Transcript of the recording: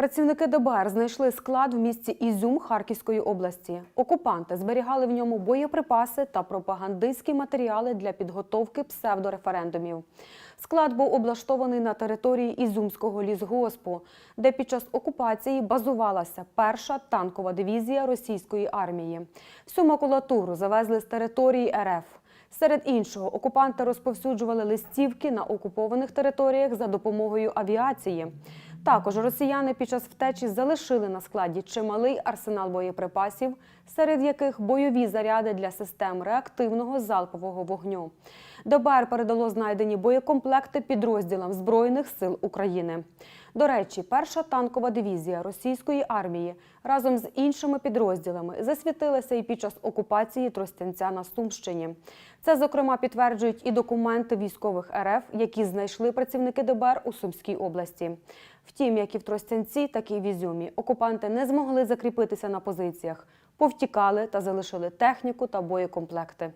Працівники ДБР знайшли склад в місті Ізюм Харківської області. Окупанти зберігали в ньому боєприпаси та пропагандистські матеріали для підготовки псевдореферендумів. Склад був облаштований на території Ізюмського лісгоспу, де під час окупації базувалася перша танкова дивізія російської армії. Всю макулатуру завезли з території РФ. Серед іншого, окупанти розповсюджували листівки на окупованих територіях за допомогою авіації. Також росіяни під час втечі залишили на складі чималий арсенал боєприпасів, серед яких бойові заряди для систем реактивного залпового вогню. ДБР передало знайдені боєкомплекти підрозділам Збройних сил України. До речі, перша танкова дивізія російської армії разом з іншими підрозділами засвітилася і під час окупації Тростянця на Сумщині. Це, зокрема, підтверджують і документи військових РФ, які знайшли працівники ДБР у Сумській області. Втім, як і в Тростянці, так і в Ізюмі, окупанти не змогли закріпитися на позиціях, повтікали та залишили техніку та боєкомплекти.